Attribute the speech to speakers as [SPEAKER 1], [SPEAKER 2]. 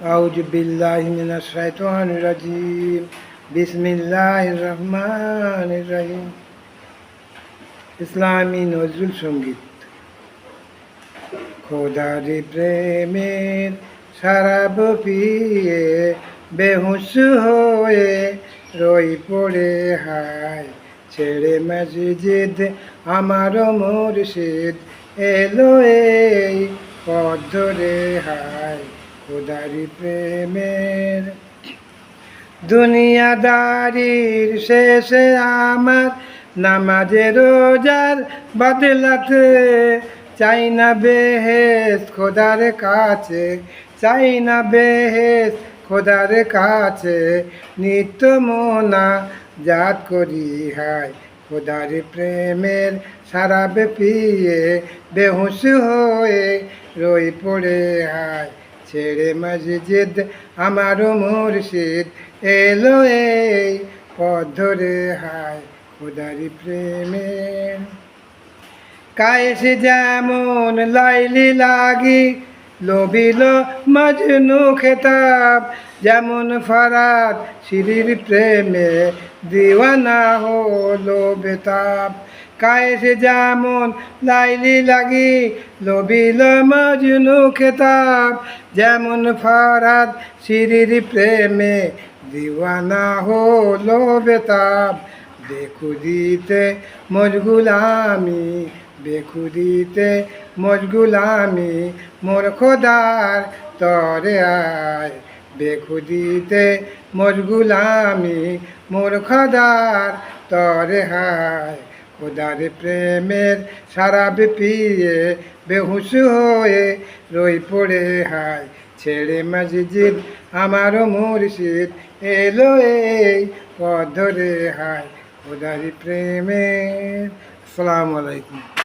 [SPEAKER 1] أعوذ بالله من الشيطان الرجيم بسم الله الرحمن الرحيم ইসলামী নজরুল সঙ্গীত খোদারি প্রেমের সারাব পিয়ে বেহুশ হয়ে রই পড়ে হায় ছেড়ে মসজিদ আমার মুর্শিদ এলো এই পথ ধরে হায় খোদারি প্রেমের দুনিয়াদারির শেষে আমার নামাজে রোজার বদলাতে চাই না বেহেস খোদার কাছে, চাই না বেহেস খোদার কাছে। নিত্য মোনা জাত করি, হায় খোদার প্রেমের সারা পিয়ে বেহুশ হয়ে রই পড়ে, হায় ছেড়ে মসজিদ আমারও মুর্শিদ এলো এই পথ ধরে, হায় খোদারি প্রেমে। কায়েস যেমন লাইলি লাগি লোবিল মজনু খেতাব, যেমন ফরাদ শিরির প্রেমে, দিওয়ানা হলো বেতাব। কায়েস যেমন লাইলি লাগি, লোবিল মজনু খেতাব। যেমন ফরাদ শিরির প্রেমে দিওয়ানা হলো বেতাব। বেখুদিতে মজগুলামি বেখুদিতে মজগুলামি মোর খোদার তরে আয়। বেখুদিতে মজগুলামি মোর খোদার তরে হায় খোদার প্রেমের সারা বিপিয়ে বেহুশ হয়ে রই পড়ে হায়। ছেড়ে মসজিদ আমারও মুর্শিদ এলো এই পথ ধরে হায়। খোদারি প্রেমের, আসসালামু আলাইকুম।